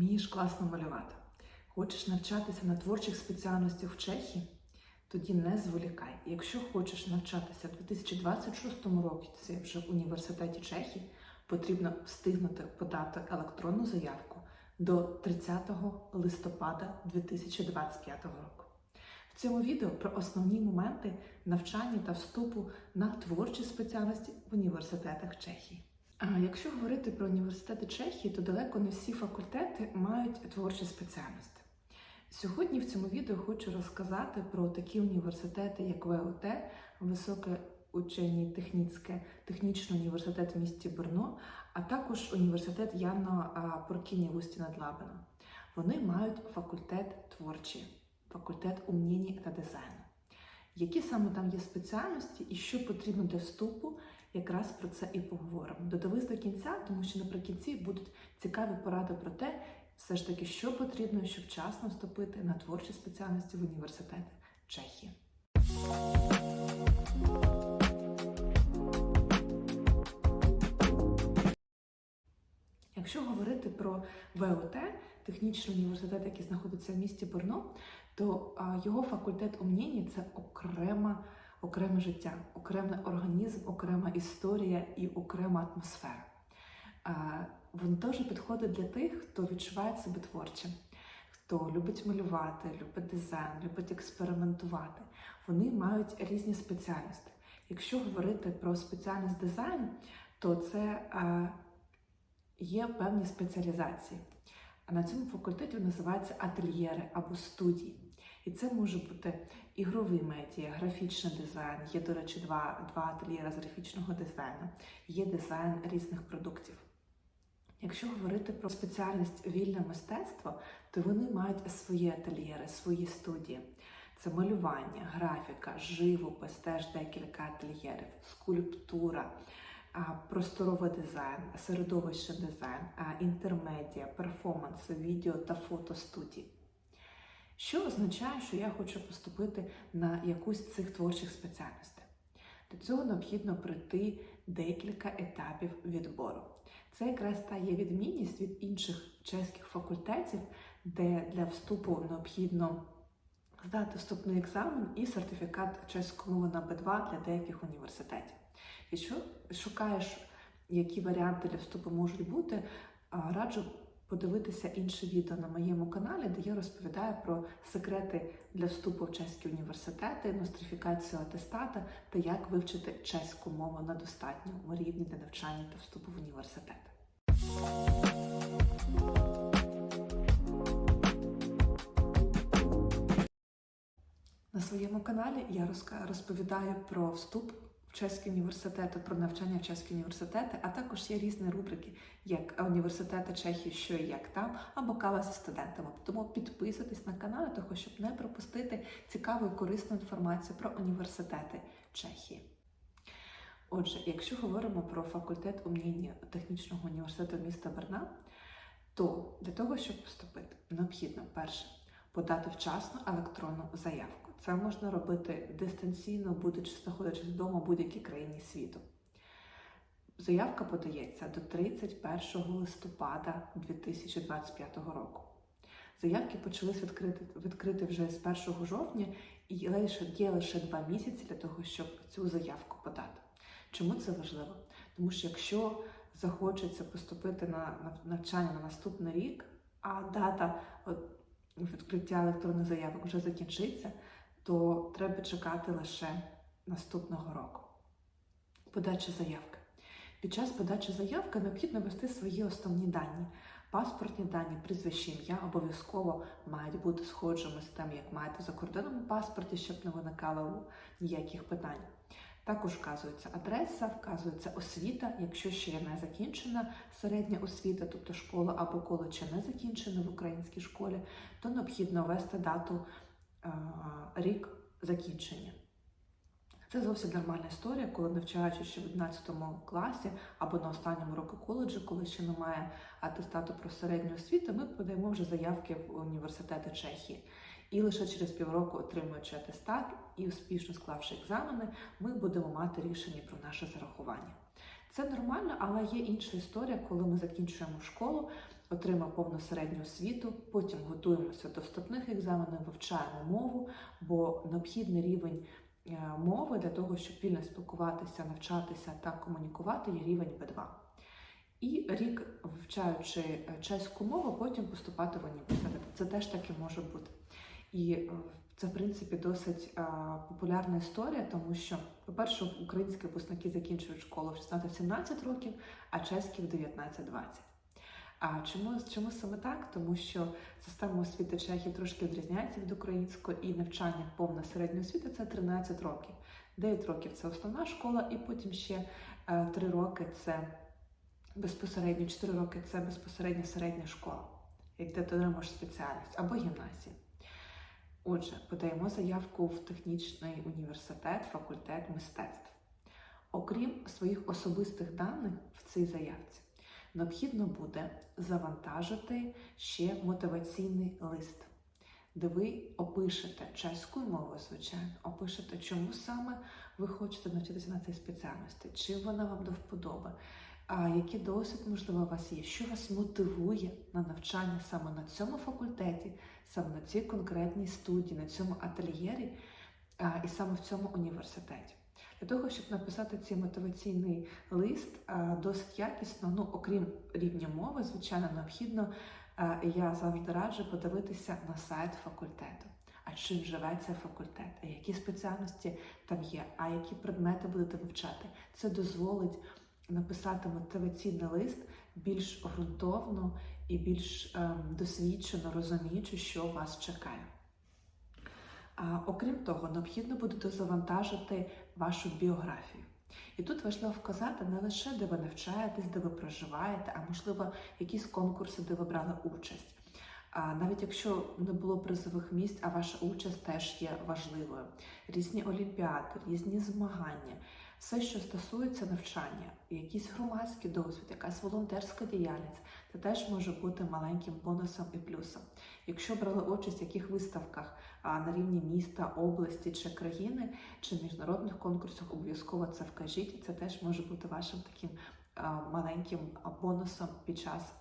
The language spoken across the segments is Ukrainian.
Вмієш класно малювати. Хочеш навчатися на творчих спеціальностях в Чехії? Тоді не зволікай. Якщо хочеш навчатися в 2026 році вже в університеті Чехії, потрібно встигнути подати електронну заявку до 30 листопада 2025 року. В цьому відео про основні моменти навчання та вступу на творчі спеціальності в університетах Чехії. Якщо говорити про університети Чехії, то далеко не всі факультети мають творчі спеціальності. Сьогодні в цьому відео хочу розказати про такі університети, як ВОТ, Високе учені технічне, технічний університет в місті Брно, а також університет Яна Поркіні в Усті над. Вони мають факультет творчий, факультет уміння та дизайну. Які саме там є спеціальності і що потрібно для вступу, якраз про це і поговоримо. Додивись до кінця, тому що наприкінці будуть цікаві поради про те, все ж таки, що потрібно, щоб вчасно вступити на творчі спеціальності в університети Чехії. Якщо говорити про ВОТ, технічний університет, який знаходиться в місті Борно, то його факультет умніння це окрема, окреме життя, окремий організм, окрема історія і окрема атмосфера. Він дуже підходить для тих, хто відчуває себе творчим, хто любить малювати, любить дизайн, любить експериментувати. Вони мають різні спеціальності. Якщо говорити про спеціальність дизайну, то це є певні спеціалізації. А на цьому факультеті називаються ательєри або студії. І це може бути ігровий медіа, графічний дизайн. Є, до речі, два, два ательєри з графічного дизайну, є дизайн різних продуктів. Якщо говорити про спеціальність вільне мистецтво, то вони мають свої ательєри, свої студії. Це малювання, графіка, живопис, теж декілька ательєрів, скульптура, просторовий дизайн, середовище дизайн, інтермедіа, перформанси, відео та фотостудії. Що означає, що я хочу поступити на якусь з цих творчих спеціальностей? До цього необхідно пройти декілька етапів відбору. Це якраз та є відмінність від інших чеських факультетів, де для вступу необхідно здати вступний екзамен і сертифікат чеської мови на Б2 для деяких університетів. Якщо шукаєш, які варіанти для вступу можуть бути, раджу подивитися інше відео на моєму каналі, де я розповідаю про секрети для вступу в чеські університети, нострифікацію атестата та як вивчити чеську мову на достатньому рівні для навчання та вступу в університет. На своєму каналі я розповідаю про вступ чеські університети, про навчання в чеські університети, а також є різні рубрики, як університети Чехії, що і як там, або кава зі студентами. Тому підписуйтесь на канал, того, щоб не пропустити цікаву і корисну інформацію про університети Чехії. Отже, якщо говоримо про факультет уміння технічного університету міста Берна, то для того, щоб вступити, необхідно перше подати вчасно електронну заявку. Це можна робити дистанційно, будучи знаходячись вдома в будь-якій країні світу. Заявка подається до 31 листопада 2025 року. Заявки почались відкрити, відкрити вже з 1 жовтня і є лише два місяці для того, щоб цю заявку подати. Чому це важливо? Тому що якщо захочеться поступити на навчання на наступний рік, а дата відкриття електронних заявок вже закінчиться, то треба чекати лише наступного року. Подача заявки. Під час подачі заявки необхідно ввести свої основні дані. Паспортні дані, прізвище ім'я обов'язково мають бути схожими з тим, як маєте за кордоном паспорті, щоб не виникало ніяких питань. Також вказується адреса, вказується освіта, якщо ще не закінчена середня освіта, тобто школа або коледж не закінчена в українській школі, то необхідно ввести дату рік закінчення. Це зовсім нормальна історія, коли навчаючись ще в 11 класі або на останньому року коледжу, коли ще немає атестату про середню освіту, ми подаємо вже заявки в університети Чехії. І лише через півроку, отримуючи атестат і успішно склавши екзамени, ми будемо мати рішення про наше зарахування. Це нормально, але є інша історія, коли ми закінчуємо школу, отримав повну середню освіту, потім готуємося до вступних екзаменів, вивчаємо мову, бо необхідний рівень е, мови для того, щоб вільно спілкуватися, навчатися та комунікувати, є рівень B2. І рік, вивчаючи е, чеську мову, потім поступати в університет. Це теж таки може бути. І е, це, в принципі, досить е, популярна історія, тому що, по-перше, українські випускники закінчують школу в 16-17 років, а чеські в 19-20. А чому, чому саме так? Тому що система освіти Чехії трошки відрізняється від української, і навчання повна середня освіта це 13 років. 9 років це основна школа, і потім ще 3 роки це безпосередньо 4 роки це безпосередньо середня школа, як ти отримуєш спеціальність або гімназія. Отже, подаємо заявку в технічний університет, факультет мистецтв. Окрім своїх особистих даних в цій заявці, необхідно буде завантажити ще мотиваційний лист, де ви опишете чеською мовою, звичайно, опишете, чому саме ви хочете навчитися на цій спеціальності, чи вона вам до вподоби, а який досвід, можливо, у вас є, що вас мотивує на навчання саме на цьому факультеті, саме на цій конкретній студії, на цьому ательєрі і саме в цьому університеті. Для того, щоб написати цей мотиваційний лист досить якісно, ну окрім рівня мови, звичайно, необхідно. Я завжди раджу подивитися на сайт факультету. А чим живе цей факультет? А які спеціальності там є? А які предмети будете вивчати? Це дозволить написати мотиваційний лист більш ґрунтовно і більш ем, досвідчено розуміючи, що вас чекає. А, окрім того, необхідно буде дозавантажити вашу біографію. І тут важливо вказати не лише де ви навчаєтесь, де ви проживаєте, а можливо, якісь конкурси, де ви брали участь. А навіть якщо не було призових місць, а ваша участь теж є важливою. Різні олімпіади, різні змагання, все, що стосується навчання, якийсь громадський досвід, якась волонтерська діяльність, це теж може бути маленьким бонусом і плюсом. Якщо брали участь в яких виставках на рівні міста, області чи країни, чи міжнародних конкурсах, обов'язково це вкажіть. Це теж може бути вашим таким маленьким бонусом під час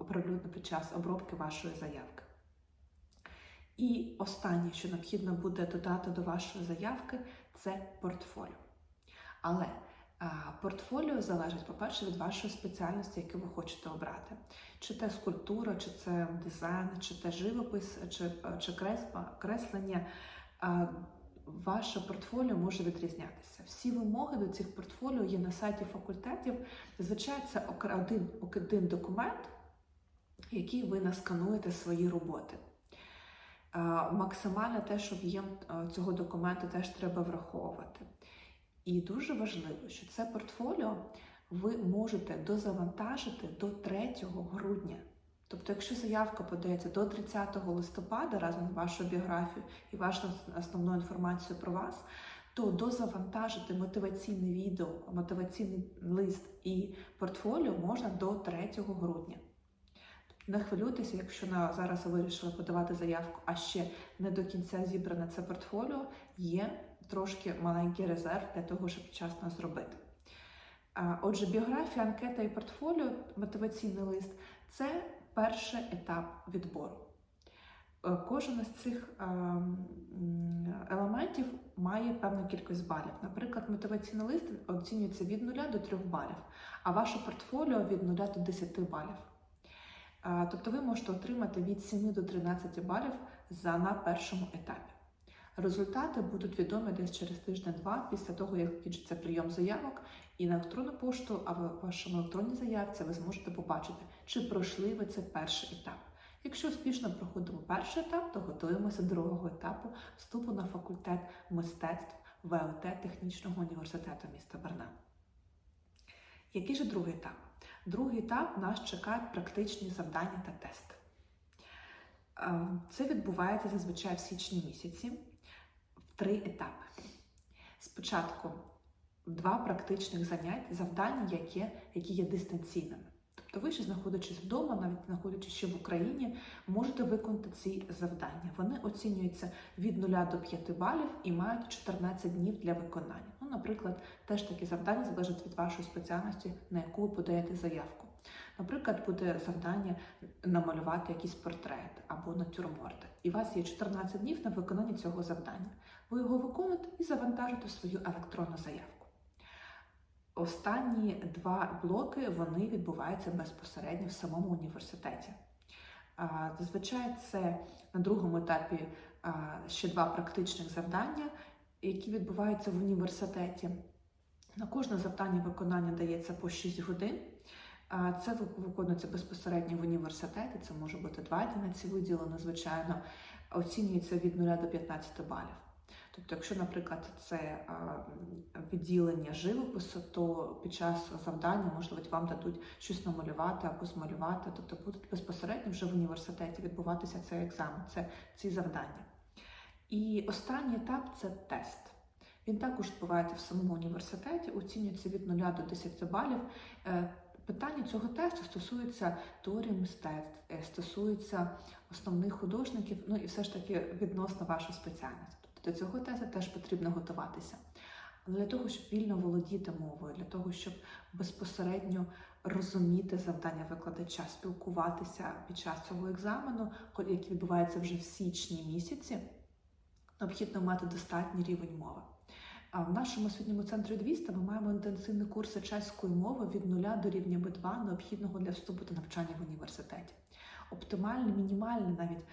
оприлюдно під час обробки вашої заявки. І останнє, що необхідно буде додати до вашої заявки, це портфоліо. Але портфоліо залежить, по-перше, від вашої спеціальності, яку ви хочете обрати. Чи це скульптура, чи це дизайн, чи це живопис, чи, чи кресла- креслення. Ваше портфоліо може відрізнятися. Всі вимоги до цих портфоліо є на сайті факультетів. Зазвичай це один, один документ, який ви наскануєте свої роботи. Максимально теж об'єм цього документу теж треба враховувати. І дуже важливо, що це портфоліо ви можете дозавантажити до 3 грудня. Тобто, якщо заявка подається до 30 листопада разом з вашою біографією і вашою основною інформацією про вас, то дозавантажити мотиваційне відео, мотиваційний лист і портфоліо можна до 3 грудня. Не хвилюйтеся, якщо на зараз ви вирішили подавати заявку, а ще не до кінця зібране це портфоліо, є трошки маленький резерв для того, щоб вчасно зробити. Отже, біографія, анкета і портфоліо, мотиваційний лист це перший етап відбору. Е, Кожен із цих е, елементів має певну кількість балів. Наприклад, мотиваційний лист оцінюється від 0 до 3 балів, а ваше портфоліо від 0 до 10 балів. Е, Тобто ви можете отримати від 7 до 13 балів за на першому етапі. Результати будуть відомі десь через тиждень-два після того, як закінчиться прийом заявок, і на електронну пошту, а в вашому електронній заявці ви зможете побачити, чи пройшли ви цей перший етап. Якщо успішно проходимо перший етап, то готуємося до другого етапу вступу на факультет мистецтв ВЛТ Технічного університету міста Берна. Який же другий етап? Другий етап нас чекають практичні завдання та тести. Е, Це відбувається зазвичай в січні місяці три етапи. Спочатку два практичних занять, завдання, які, які є дистанційними. Тобто ви ще знаходячись вдома, навіть знаходячись ще в Україні, можете виконати ці завдання. Вони оцінюються від 0 до 5 балів і мають 14 днів для виконання. Ну, наприклад, теж такі завдання залежать від вашої спеціальності, на яку ви подаєте заявку. Наприклад, буде завдання намалювати якийсь портрет або натюрморт. І у вас є 14 днів на виконання цього завдання. Ви його виконуєте і завантажите свою електронну заявку. Останні два блоки вони відбуваються безпосередньо в самому університеті. Зазвичай це на другому етапі ще два практичних завдання, які відбуваються в університеті. На кожне завдання виконання дається по 6 годин. Це виконується безпосередньо в університеті. Це може бути два дні на ці виділено, звичайно. Оцінюється від 0 до 15 балів. Тобто, якщо, наприклад, це відділення живопису, то під час завдання, можливо, вам дадуть щось намалювати або змалювати. Тобто будуть безпосередньо вже в університеті відбуватися цей екзамен, це ці завдання. І останній етап це тест. Він також відбувається в самому університеті, оцінюється від 0 до 10 балів. Е, Питання цього тесту стосується теорії мистецтв, е, стосується основних художників, ну і все ж таки відносно вашої спеціальності. До цього тесту теж потрібно готуватися. Але для того, щоб вільно володіти мовою, для того, щоб безпосередньо розуміти завдання викладача, спілкуватися під час цього екзамену, який відбувається вже в січні місяці, необхідно мати достатній рівень мови. А в нашому освітньому центрі 200 ми маємо інтенсивні курси чеської мови від 0 до рівня Б2, необхідного для вступу до навчання в університеті. Оптимальний, мінімальний навіть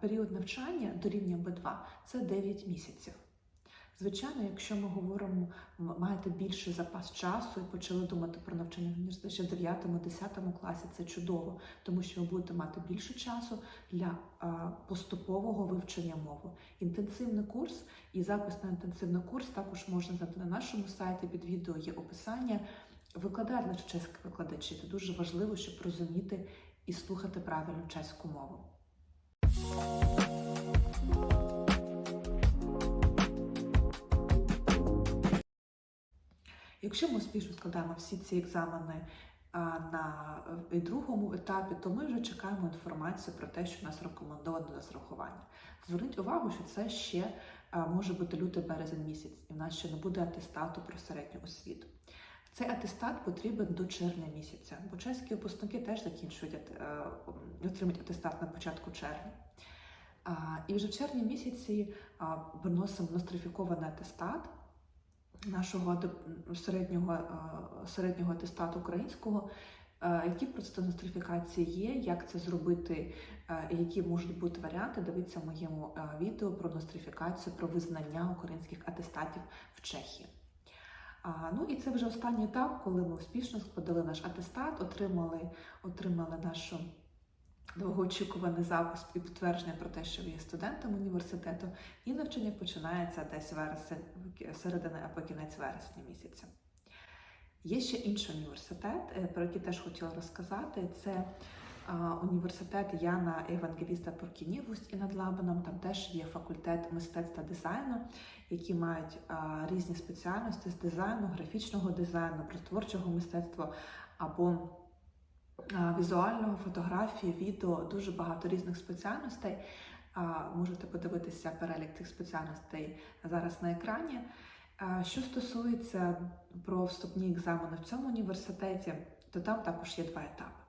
період навчання до рівня Б2 це 9 місяців. Звичайно, якщо ми говоримо, маєте більший запас часу і почали думати про навчання в університеті в 9-10 класі, це чудово, тому що ви будете мати більше часу для е, поступового вивчення мови. Інтенсивний курс і запис на інтенсивний курс також можна знайти на нашому сайті. Під відео є описання. Викладають лише чеські викладачі. Це дуже важливо, щоб розуміти і слухати правильно чеську мову. Якщо ми успішно складаємо всі ці екзамени на е, другому етапі, то ми вже чекаємо інформацію про те, що нас рекомендовано до зарахування. Зверніть увагу, що це ще а, може бути лютий березень місяць, і в нас ще не буде атестату про середню освіту. Цей атестат потрібен до червня місяця, бо чеські випускники теж закінчують е, отримують атестат на початку червня. І вже в червні місяці а, виносимо нострифікований атестат нашого середнього, е, середнього атестату українського, е, які процеси нострифікації є, як це зробити, які можуть бути варіанти. Дивіться в моєму відео про нострифікацію, про визнання українських атестатів в Чехії. А, ну і це вже останній етап, коли ми успішно складали наш атестат, отримали, отримали нашу довгоочікуваний запис і підтвердження про те, що ви є студентом університету, і навчання починається десь вересень, середина або кінець вересня місяця. Є ще інший університет, е, про який теж хотіла розказати. Це університет Яна Евангеліста Поркіні в Усті над Лабаном. Там теж є факультет мистецтва дизайну, які мають різні спеціальності з дизайну, графічного дизайну, творчого мистецтва або візуального, фотографії, відео, дуже багато різних спеціальностей. Можете подивитися перелік цих спеціальностей зараз на екрані. Що стосується про вступні екзамени в цьому університеті, то там також є два етапи.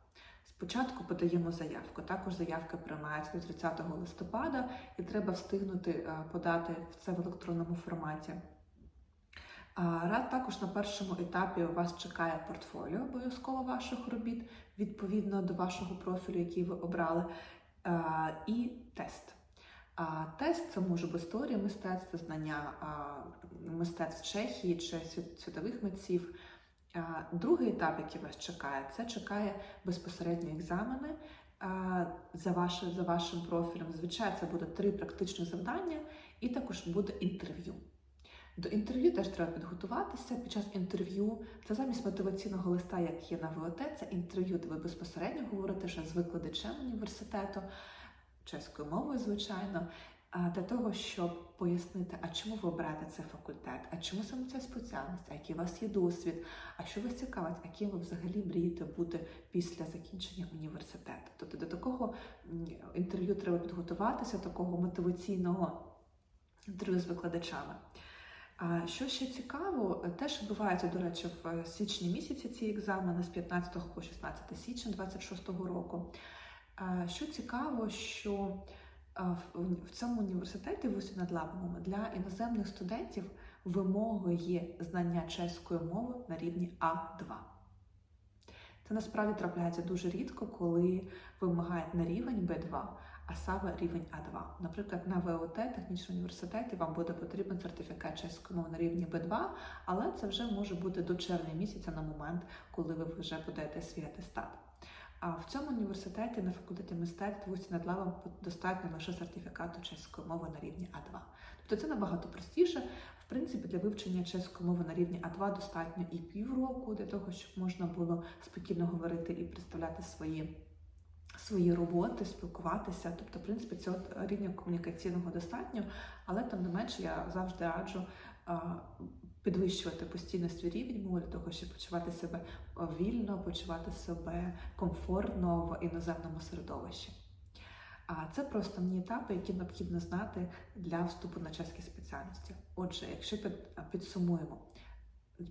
Спочатку подаємо заявку. Також заявка приймається до 30 листопада, і треба встигнути а, подати це в електронному форматі. Рад також на першому етапі у вас чекає портфоліо обов'язково ваших робіт відповідно до вашого профілю, який ви обрали, і тест. Тест це може бути історія мистецтва, знання мистецтв Чехії чи світових митців. Другий етап, який вас чекає, це чекає безпосередньо екзамени за, ваше, за вашим профілем. Звичайно, це буде три практичні завдання, і також буде інтерв'ю. До інтерв'ю теж треба підготуватися. Під час інтерв'ю це замість мотиваційного листа, як є на ВОТ, це інтерв'ю, де ви безпосередньо говорите ще з викладачем університету, чеською мовою, звичайно, для того, щоб пояснити, а чому ви обираєте цей факультет, а чому саме ця спеціальність, а який у вас є досвід, а що вас цікавить, а ким ви взагалі мрієте бути після закінчення університету. Тобто до такого інтерв'ю треба підготуватися, такого мотиваційного інтерв'ю з викладачами. А що ще цікаво, теж відбувається, до речі, в січні місяці ці екзамени з 15 по 16 січня 26 року. Що цікаво, що в цьому університеті в над Лабомом для іноземних студентів вимогою є знання чеської мови на рівні А2. Це насправді трапляється дуже рідко, коли вимагають не рівень Б2, а саме рівень А2. Наприклад, на ВОТ технічному університеті вам буде потрібен сертифікат чеської мови на рівні Б2, але це вже може бути до червня місяця на момент, коли ви вже подаєте свій атестат. А в цьому університеті на факультеті мистецтв Усі над Лавом достатньо лише сертифікату чеської мови на рівні А2. Тобто це набагато простіше. В принципі, для вивчення чеської мови на рівні А2 достатньо і півроку для того, щоб можна було спокійно говорити і представляти свої. Свої роботи, спілкуватися, тобто, в принципі, цього рівня комунікаційного достатньо, але тим не менше я завжди раджу підвищувати постійно свій рівень мови для того, щоб почувати себе вільно, почувати себе комфортно в іноземному середовищі. А це про основні етапи, які необхідно знати для вступу на чеські спеціальності. Отже, якщо під- підсумуємо,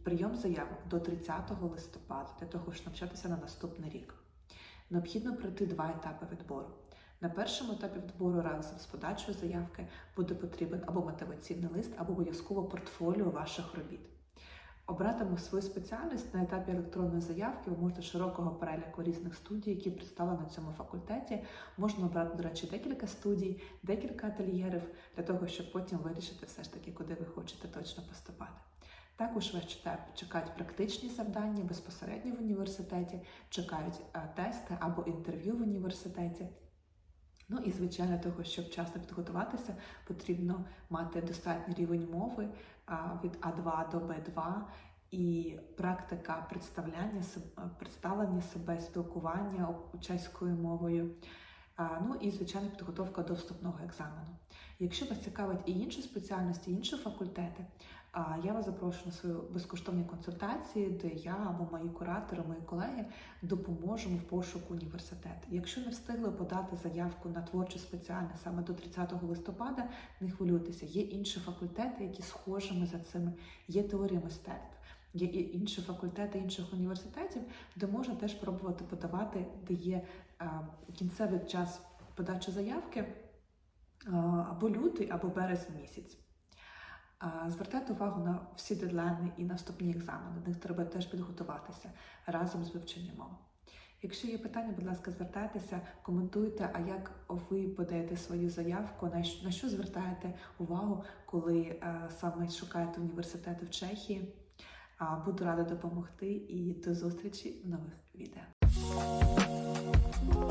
прийом заявок до 30 листопада для того, щоб навчатися на наступний рік. Необхідно пройти два етапи відбору. На першому етапі відбору разом з подачою заявки буде потрібен або мотиваційний лист, або обов'язково портфоліо ваших робіт. Обрати свою спеціальність на етапі електронної заявки ви можете широкого переліку різних студій, які представлені на цьому факультеті. Можна обрати, до речі, декілька студій, декілька ательєрів для того, щоб потім вирішити все ж таки, куди ви хочете точно поступати. Також вас чекають практичні завдання безпосередньо в університеті, чекають е, тести або інтерв'ю в університеті. Ну і звичайно, для того, щоб вчасно підготуватися, потрібно мати достатній рівень мови від А2 до Б2 і практика представляння представлення себе, спілкування чеською мовою. Ну і звичайно підготовка до вступного екзамену. Якщо вас цікавить і інші спеціальності, інші факультети, я вас запрошую на свою безкоштовні консультації, де я або мої куратори, мої колеги допоможемо в пошуку університету. Якщо не встигли подати заявку на творчу спеціальність саме до 30 листопада, не хвилюйтеся. Є інші факультети, які схожими за цими, є теорія мистецтв. Є і інші факультети інших університетів, де можна теж пробувати подавати, де є кінцевий час подачі заявки е, або лютий, або березень місяць. Звертайте увагу на всі дедлайни і на вступні екзамени. До них треба теж підготуватися разом з вивченням мови. Якщо є питання, будь ласка, звертайтеся, коментуйте, а як ви подаєте свою заявку, на що, на що звертаєте увагу, коли е, саме шукаєте університети в Чехії. А, Буду рада допомогти і до зустрічі в нових відео. more.